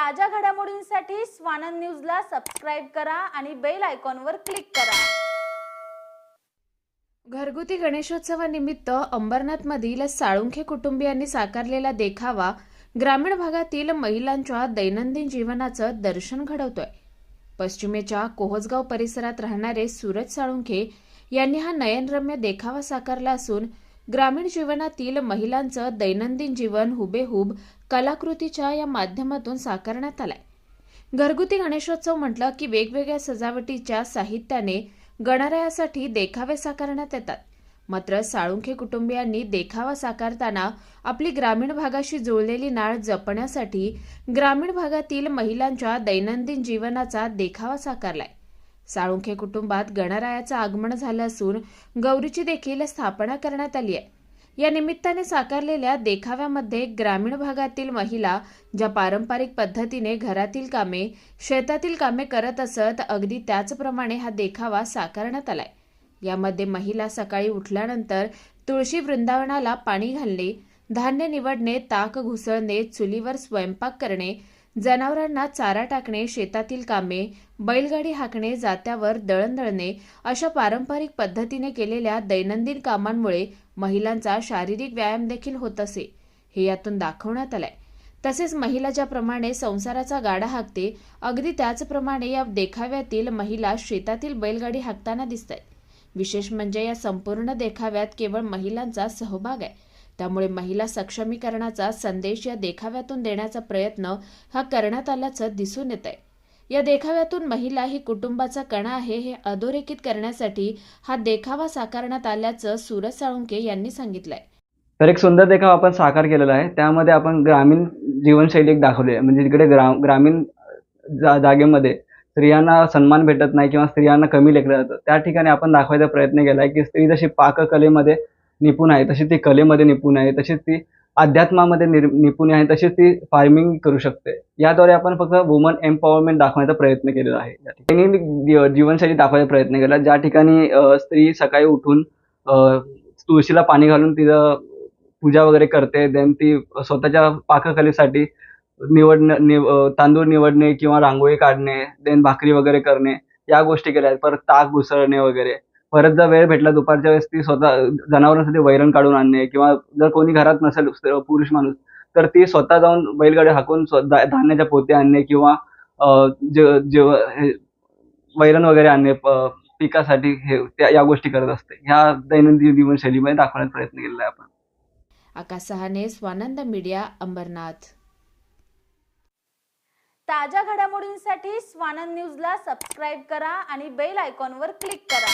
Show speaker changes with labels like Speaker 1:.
Speaker 1: ताज्या घडामोडींसाठी स्वानंद न्यूजला सबस्क्राईब करा आणि बेल आयकॉनवर क्लिक करा.
Speaker 2: घरगुती गणेशोत्सवानिमित्त अंबरनाथमधील साळुंखे कुटुंबियांनी साकारलेला देखावा ग्रामीण भागातील महिलांच्या दैनंदिन जीवनाचं दर्शन घडवतोय. पश्चिमेच्या कोहजगाव परिसरात राहणारे सूरज साळुंखे यांनी हा नयनरम्य देखावा साकारला असून ग्रामीण जीवनातील महिलांचं दैनंदिन जीवन हुबेहूब कलाकृतीच्या या माध्यमातून साकारण्यात आलाय. घरगुती गणेशोत्सव म्हटलं की वेगवेगळ्या सजावटीच्या साहित्याने गणरायासाठी देखावे साकारण्यात येतात. मात्र साळुंखे कुटुंबियांनी देखावा साकारताना आपली ग्रामीण भागाशी जुळलेली नाळ जपण्यासाठी ग्रामीण भागातील महिलांच्या दैनंदिन जीवनाचा देखावा साकारलाय. साळुंखे कुटुंबात गणरायाचं आगमन झालं असून गौरीची देखील स्थापना करण्यात आली आहे. या निमित्ताने साकारलेल्या देखाव्यामध्ये ग्रामीण भागातील महिला ज्या पारंपरिक पद्धतीने घरातील कामे शेतातील कामे करत असत अगदी त्याचप्रमाणे हा देखावा साकारण्यात आलाय. यामध्ये महिला सकाळी उठल्यानंतर तुळशी वृंदावनाला पाणी घालणे धान्य निवडणे ताक घुसळणे चुलीवर स्वयंपाक करणे जनावरांना चारा टाकणे शेतातील कामे बैलगाडी हाकणे जात्यावर दळण दळणे अशा पारंपरिक पद्धतीने केलेल्या दैनंदिन कामांमुळे महिलांचा शारीरिक व्यायाम देखील होत असे. हे यातून दाखवण्यात आलंय. तसेच महिला ज्याप्रमाणे संसाराचा गाडा हाकते अगदी त्याचप्रमाणे या देखाव्यातील महिला शेतातील बैलगाडी हाकताना दिसत आहेत विशेष म्हणजे या संपूर्ण देखाव्यात केवळ महिलांचा सहभाग आहे. त्यामुळे महिला सक्षमीकरणाचा संदेश या देखाव्यातून देण्याचा प्रयत्न हा करण्यात आल्याचं दिसून येत आहे या देखाव्यातून महिला ही कुटुंबाचा कणा आहे हे अधोरेखित करण्यासाठी हा देखावा साकारण्यात आल्याचं सूरज साळुंके यांनी सांगितलंय.
Speaker 3: तर एक सुंदर देखावा आपण साकार केलेला आहे. त्यामध्ये आपण ग्रामीण जीवनशैली एक दाखवली आहे. म्हणजे जिकडे ग्रा ग्रामीण जा जागेमध्ये स्त्रियांना सन्मान भेटत नाही किंवा स्त्रियांना कमी लेखलं जातं. त्या ठिकाणी आपण दाखवायचा प्रयत्न केला आहे की स्त्री जशी पाककलेमध्ये निपुण आहे तशी ती कलेमध्ये निपुण आहे तशीच ती अध्यात्मामध्ये निर निपुण आहे तशीच ती फार्मिंग करू शकते. याद्वारे आपण फक्त वुमन एम्पॉवरमेंट दाखवण्याचा प्रयत्न केलेला आहे. त्यांनी मी जीवनशैली दाखवायचा प्रयत्न केला. ज्या ठिकाणी स्त्री सकाळी उठून तुळशीला पाणी घालून तिचं पूजा वगैरे करते देन ती स्वतःच्या पाककलेसाठी निवडणं निव तांदूळ निवडणे किंवा रांगोळी काढणे देन भाकरी वगैरे करणे या गोष्टी केल्या आहेत. परत ताक घुसळणे वगैरे. परत जर वेळ भेटला दुपारच्या वेळेस ती स्वतः जनावरांसाठी वैरण काढून आणणे किंवा जर कोणी घरात नसेल पुरुष माणूस तर ती स्वतः जाऊन बैलगाडी हाकून धान्याच्या पोते आणणे किंवा जे वैरण वगैरे आणणे पिकासाठी हे त्या या गोष्टी करत असते. ह्या दैनंदिन जीवनशैलीमध्ये दाखवण्याचा प्रयत्न केलेला आहे आपण.
Speaker 2: आकाश सहाने स्वानंद मीडिया अंबरनाथ.
Speaker 1: ताज्या घडामोडींसाठी स्वानंद न्यूजला सबस्क्राईब करा आणि बेल आयकॉनवर क्लिक करा.